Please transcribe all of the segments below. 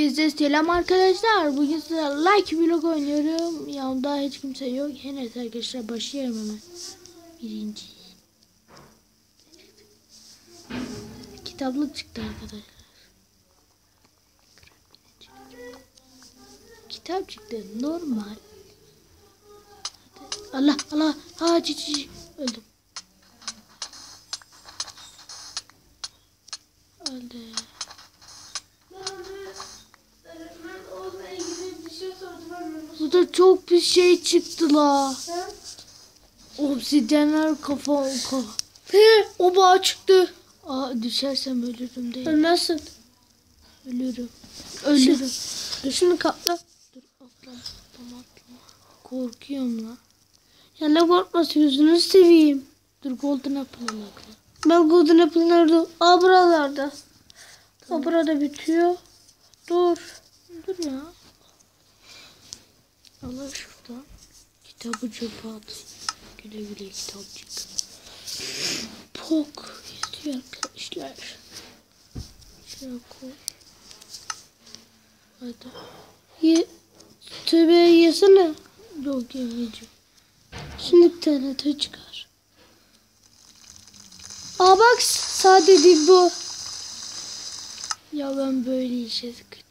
Size selam arkadaşlar. Bugün size like vlog oynuyorum. Yanımda hiç kimse yok. Evet arkadaşlar başlayalım hemen. Birinci. Kitaplık çıktı arkadaşlar. Kitap çıktı. Normal. Allah Allah. Ha cici. Öldüm. Öldüm. Burada çok bir şey çıktı la. Obsidyenler kafa kafa. He, o bağ çıktı. Aa düşersem ölürüm değil. Ölmezsin. Ölürüm. Ölürüm. Dur şunu katla. Dur atla. Tamam atla. Korkuyorum la. Ya ne korkması yüzünü seveyim. Dur golden apple'ı atla. Ben Golden Apple nerede? Aa buralarda. Aa burada bitiyor. Dur. Dur ya. Allah şuradan. Kitabı çöpe at. Güle güle kitapçık. Pok yazıyor arkadaşlar. Şuraya koy. Hadi. Ye, tövbe yesene. Yok yemeyeceğim. Şimdi TNT çıkar. Aa bak sade değil bu. Ya ben böyle işe sıkıcıyım.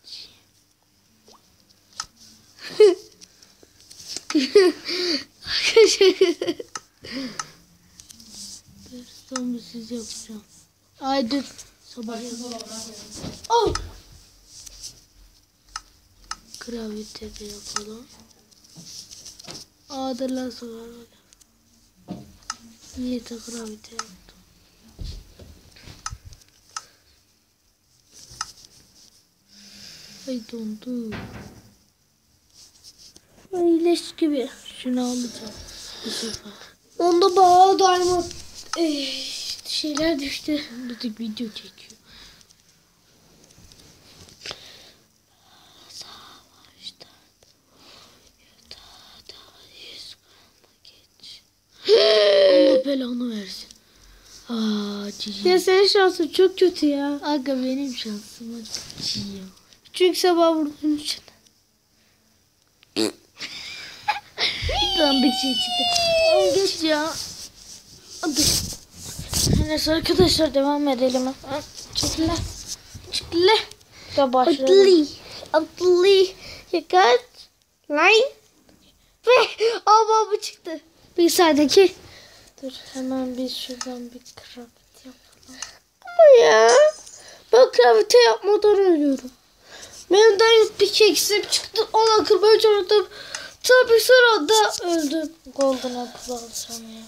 Dur zombi yapacağım. Ay dur. Sabah Oh. Gravite de yapalım. Lan sonra. Niye de gravite yaptım? Ay dondu. Leş gibi. Şunu alacağım. Bu. Onda bağ diamond eh, şeyler düştü. Bir de video çekiyor. Allah belanı versin. Aa cici. Ya senin şansın çok kötü ya. Aga benim şansıma cici. Çünkü sabah vurduğun için. Buradan bir şey çıktı. Ay, Geç ya. Hadi. Neyse arkadaşlar devam edelim. Çekile. Çekile. Da başlayalım. Atlı. Yakat. Line. Ve ama bu çıktı. Bilgisayardaki. Dur hemen bir şuradan bir craft yapalım. Ama ya. Ben kravite yapmadan ölüyorum. Benim diamond pickaxe'im çıktı. Ona kırmaya çalıştım. Tabii sonra da öldüm. Golden apple alacağım ya.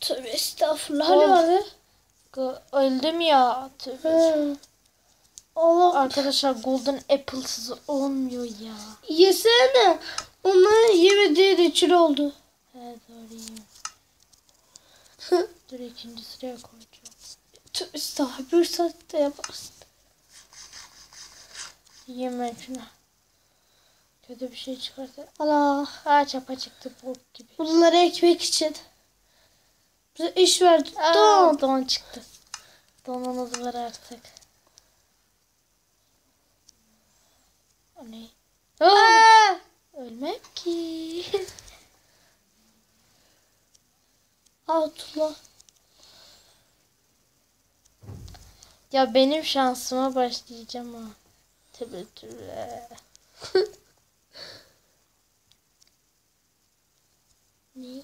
Tövbe estağfurullah. Hani vardı? Öldüm ya. Tövbe. Allah. Arkadaşlar golden apple'sız olmuyor ya. Yesene. Onları yemediği de için oldu. He doğru. Dur ikinci sıraya koyacağım. Tövbe estağfurullah. Bir saatte yaparsın. Yeme şunu. Kötü bir şey çıkarsa. Allah. Aa çapa çıktı bok gibi. Bunları ekmek için. Bize iş verdi. Aa, Don. don çıktı. Donumuz var artık. O ne? Aa! Ölmem ki. Atla. ya benim şansıma başlayacağım ha. Tübe ne?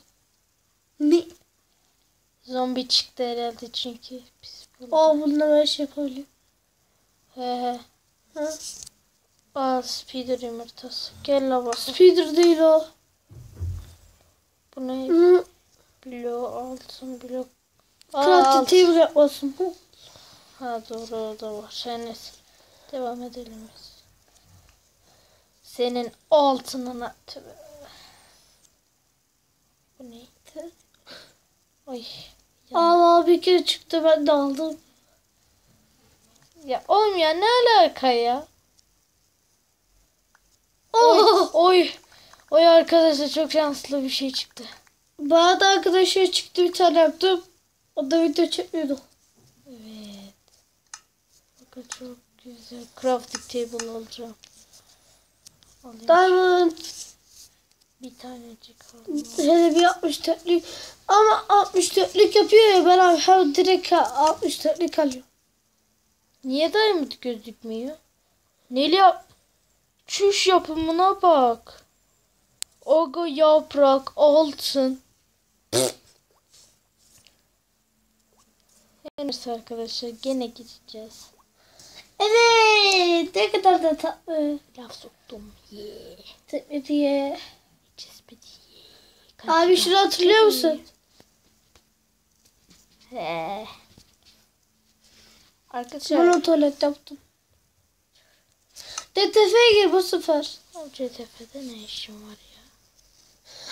Ne? Zombi çıktı herhalde çünkü biz burada. Aa bununla ben şey yapabilirim. He he. Ha? Aa spider yumurtası. Gel la bak. Speeder değil o. Bu ne? Hı. Blok altın blok. Altın. table yapmasın. Hı. Ha doğru o da var. Neyse. Devam edelim biz. Senin altınına tövbe. Ay. Allah bir kere çıktı ben de aldım. ya oğlum ya ne alaka ya? Oh! Oy. Oy arkadaşlar çok şanslı bir şey çıktı. Bana da arkadaşlar çıktı bir tane yaptım. O da video çekmiyordu. Evet. Bakın çok Güzel. Crafting table alacağım. Alayım. Diamond. Bir tanecik. Hele bir 64'lük. Ama 64'lük yapıyor ya ben abi hem direkt 64'lük alıyorum. Niye diamond gözükmüyor? Neli yap? Çüş yapımına bak. Oga yaprak altın. Henüz arkadaşlar gene gideceğiz. Evet. Ne kadar da tatlı. Laf soktum. Ye. Tatlı diye. Abi şunu hatırlıyor musun? He. Arkadaşlar. Bunu tuvalet yaptım. DTF'ye gir bu sefer. O CTF'de ne işim var ya?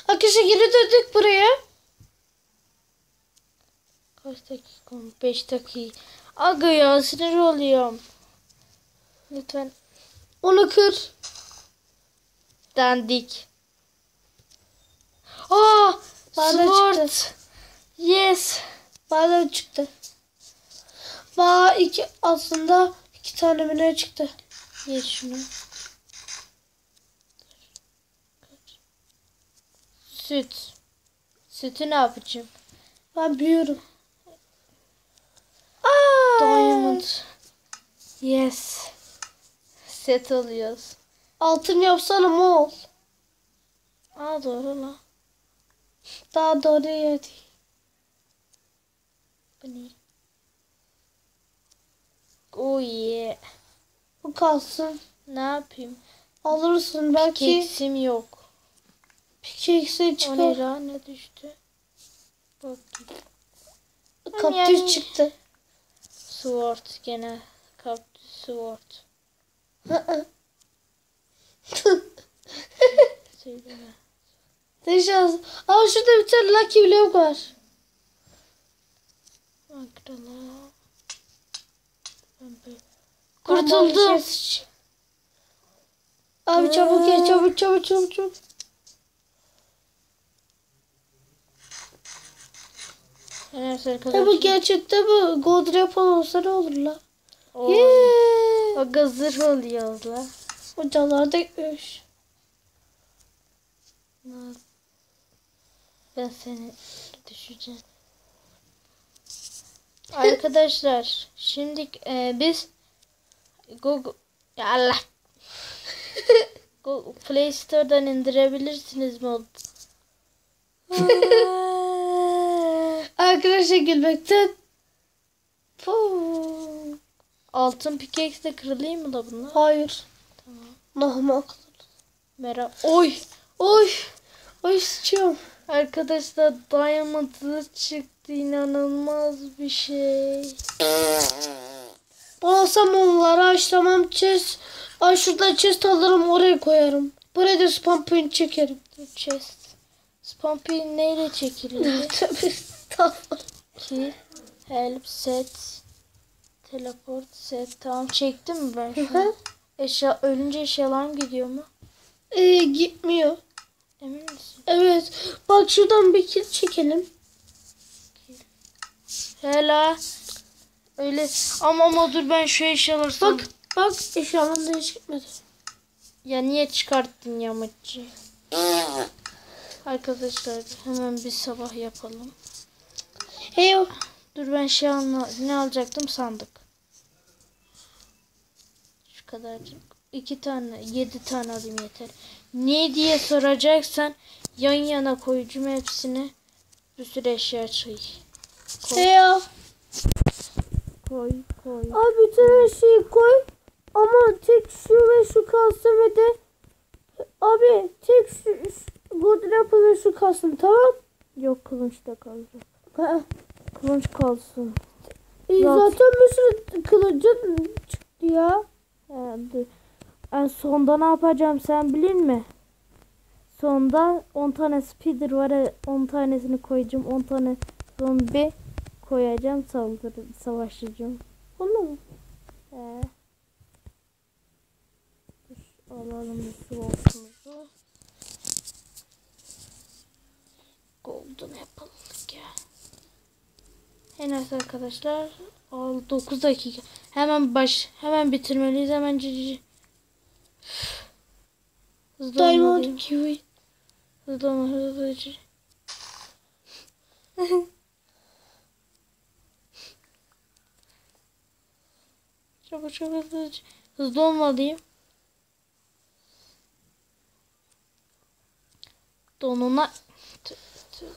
Arkadaşlar geri döndük buraya. Kaç dakika olmuş? 5 dakika. Aga ya sinir oluyorum. Lütfen Onu kır. dandik. Aa! Bana Sword. çıktı. Yes. Bana çıktı. Bana iki aslında iki tane mi ne çıktı? Ye şunu. Süt. Sütü ne yapacağım? Ben biliyorum. Aa! Diamond. Yes. Set alıyoruz. Altın yapsana mol. Aa doğru lan. Daha doğru yedi. Bu ne? Oh yeah. Bu kalsın. Ne yapayım? Alırsın belki Keksim yok. pickaxe O ne çıkar. ne düştü? Bak Kaktüs Yani- çıktı. sword gene. Kaktüs sword. Söyleme. Dışarı. Aa şurada bir tane lucky block var. Kurtuldum. Abi çabuk gel çabuk çabuk çabuk çabuk. Ya bu gerçekte bu gold olsa ne olur la? Oo. Yeah. O gazır oluyor la. O canlar da gitmiş. Ben seni düşeceğim. Arkadaşlar şimdi e, biz Google ya Allah Google Play Store'dan indirebilirsiniz mod. Arkadaşlar gülmekten. Puh. Altın pickaxe de kırılayım mı da bunlar? Hayır. Tamam. Nahmak. Merak. Oy. Oy. Oy sıçıyorum. Arkadaşlar diamond zırh çıktı inanılmaz bir şey. Olsam onları haşlamam chest. Ay şurada chest alırım oraya koyarım. Buraya da spam point çekerim. Chest. Spampin neyle çekiliyor? Tabii. Tamam. Ki help set teleport set tamam çektim mi ben şu an? Eşya ölünce eşyalarım gidiyor mu? Ee, gitmiyor. Emin misin? Evet. Bak şuradan bir kill çekelim. Hela. Öyle ama ama dur ben şu eşyaları son- Bak. Bak eşyalarım da hiç gitmedi. Ya niye çıkarttın yamacı? Arkadaşlar hemen bir sabah yapalım. Hey o. Dur ben şey anla ne alacaktım sandık. Şu kadarcık. iki tane, yedi tane alayım yeter. Ne diye soracaksan yan yana koyacağım hepsini. Bir sürü eşya çıkıyor. Koy, koy, koy. Abi bütün her şeyi koy. Ama tek şu ve şu kalsın ve de abi tek şu, şu Godrapı ve şu kalsın tamam? Yok kılıç da kalacak. Ha. Kılıç kalsın. E, Zaten- bir sürü kılıcın çıktı ya. He, En sonda ne yapacağım sen bilin mi? Sonda 10 tane speeder var. ya, 10 tanesini koyacağım. 10 tane zombi koyacağım. Saldırı, savaşacağım. Onu mu? He. Dur, alalım bir sword'umuzu. Golden yapalım ya. En az arkadaşlar. Al 9 dakika. He Hemen baş hemen bitirmeliyiz hemen cici. Hızlı Diamond kiwi. Hızlı olma hızlı cici. çabuk çabuk hızlı. Hızlı olmalıyım. Donuna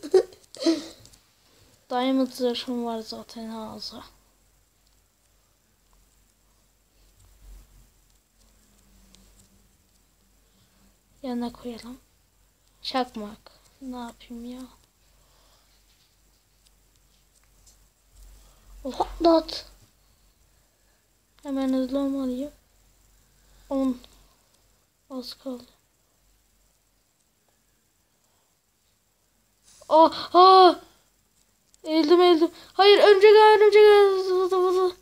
Diamond zırhım var zaten ağza. Yana koyalım. Çakmak. Ne yapayım ya? Patlat. Hemen hızlı olmalıyım. 10 Az kaldı. Ah! Ah! Eğildim eğildim. Hayır örümcek ağı örümcek ağı. Vıdı vıdı.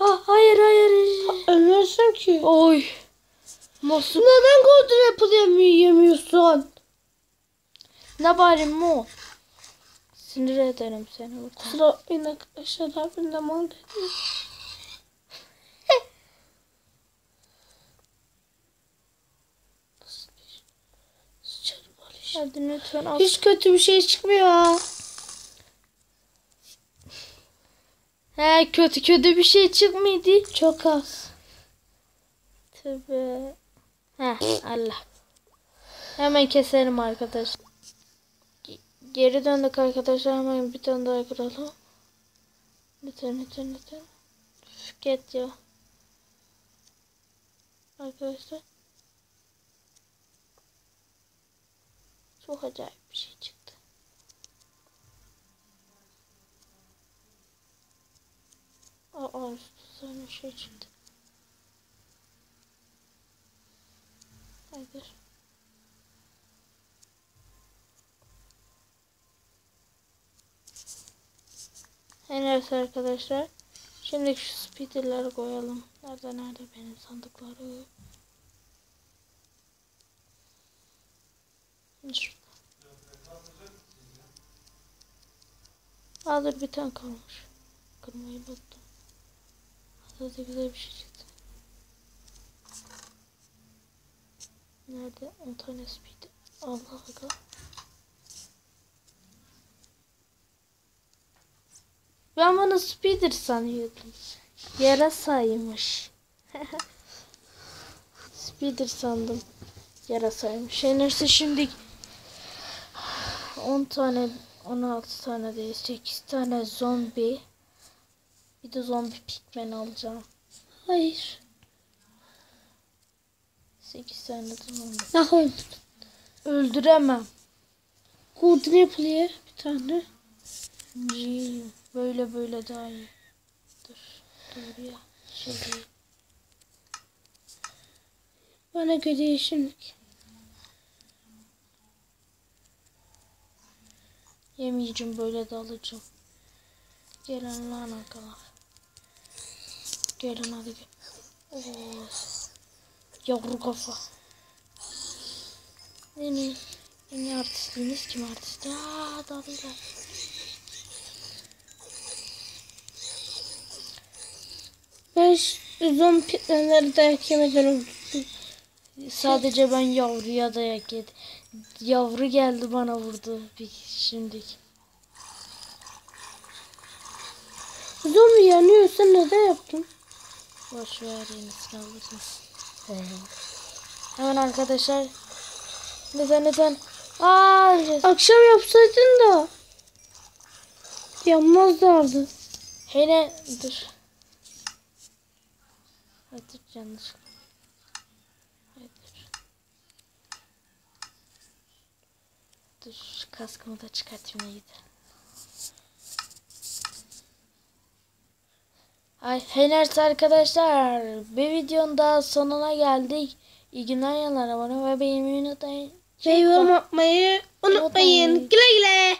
Ah hayır hayır. Ölmezsin ki. Oy. Nasıl? Neden golden apple yemi- yemiyorsun? Ne bari mu? Sinir ederim seni. Sıra yine aşağıda abimle mal dedi. Nasıl bir- Sıçarım Aliş. Hadi lütfen al. Hiç kötü bir şey çıkmıyor. He kötü kötü bir şey çıkmıyordu. Çok az. Tövbe. Heh Allah. Hemen keselim arkadaşlar. Ge- Geri döndük arkadaşlar. Hemen bir tane daha kıralım. Lütfen lütfen lütfen. Üf, Get ya. Arkadaşlar. Çok acayip bir şey çıktı. Aa üstüne bir şey çıktı. Hayır. Evet arkadaşlar. Şimdi şu speederleri koyalım. Nerede nerede benim sandıkları? Şurada. Aa dur bir tane kalmış. Kırmayı unuttum. Hadi güzel bir şey çıktı. Nerede? 10 tane speed. Allah Allah. Ben bunu speeder sanıyordum. Yarasaymış. speeder sandım. Yarasaymış. Enerjisi şimdi 10 tane 16 tane değil 8 tane zombi. Bir de zombi pikmen alacağım. Hayır. 8 tane de zombi. Daha öldür. Öldüremem. Apple ye bir tane. İyi. Böyle böyle daha iyi. Dur. Dur ya. Şey değil. Bana göre ye şimdilik. Yemeyeceğim böyle de alacağım. Gelin lan arkalar. Gelin hadi gel. Yavru kafa. Ne ne? Ne artistliğiniz kim artist? Aaa dalıyla. Ben zombi dayak yemeden öldürdüm. Sadece ben yavruya dayak yedim. Yavru geldi bana vurdu bir şimdi. Zombi yanıyor sen neden yaptın? Boş ver yenisini alırız. Hemen arkadaşlar. Neden neden? Aa. Akşam yapsaydın da. Yanmazlardı. Hele dur. Hadi yanlışlıkla. Hadi dur. Kaskımı da çıkartayım iyiydi. Ay henüz arkadaşlar bir videonun daha sonuna geldik. İyi günler yanlar abone ve beğenmeyi unutmayın. Şey yorum. Unutmayın. Güle güle.